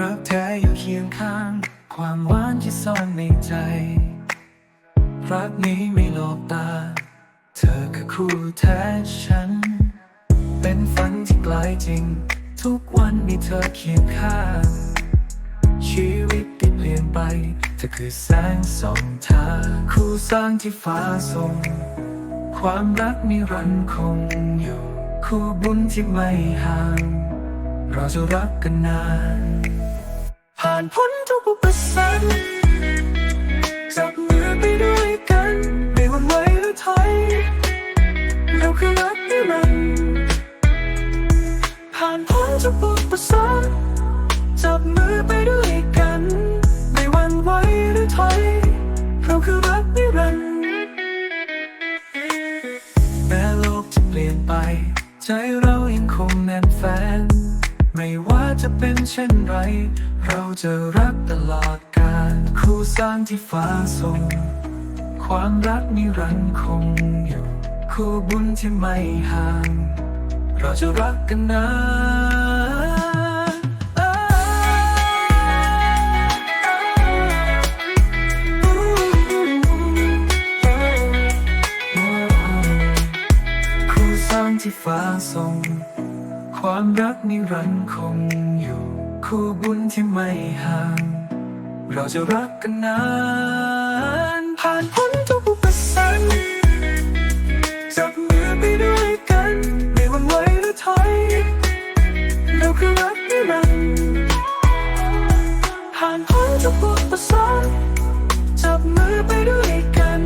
รักเธออยู่เคียงข้าง ความหวานที่ซ่อนในใจ รักนี้ไม่หลอกตา เธอคือคู่แท้ฉัน เป็นฝันที่ไกลจริง ทุกวันมีเธอเคียงข้าง ชีวิตที่เปลี่ยนไป เธอคือแสงส่องทางคู่สร้างที่ฟ้าส่ง ความรักนิรันดร์คงอยู่ คู่บุญที่ไม่ห่าง เราจะรักกันนาน ผ่านพ้นทุกอุปสรรคจับมือไปด้วยกัน ไม่หวั่นไหวหรือถอยเราคือรักนิรันดร์ผ่านพ้นทุกอุปสรรคจับมือไปด้วยกัน ไม่หวั่นไหวหรือถอยเราคือรักนิรันดร์แม้โลกจะเปลี่ยนไป ใจเรายังคงแน่นแฟน ไม่ว่าจะเป็นเช่นไร เราจะรักตลอดกาลครูสร้างที่ฟ้าส่ง ความรักนิรันดร์คงอยู่คู่บุญที่ไม่ห่าง เราจะรักกันนานคู่สร้างที่ฟ้าส่ง ความรักนิรันดร์คงอยู่ คู่บุญที่ไม่ห่าง เราจะรักกันนาน ผ่านพ้นทุกอุปสรรคจับมือไปด้วยกัน ไม่วั่นไหวหรือถอยเราคือรักนิรันดร์ผ่านพ้นทุกอุปสรรคจับมือไปด้วยกัน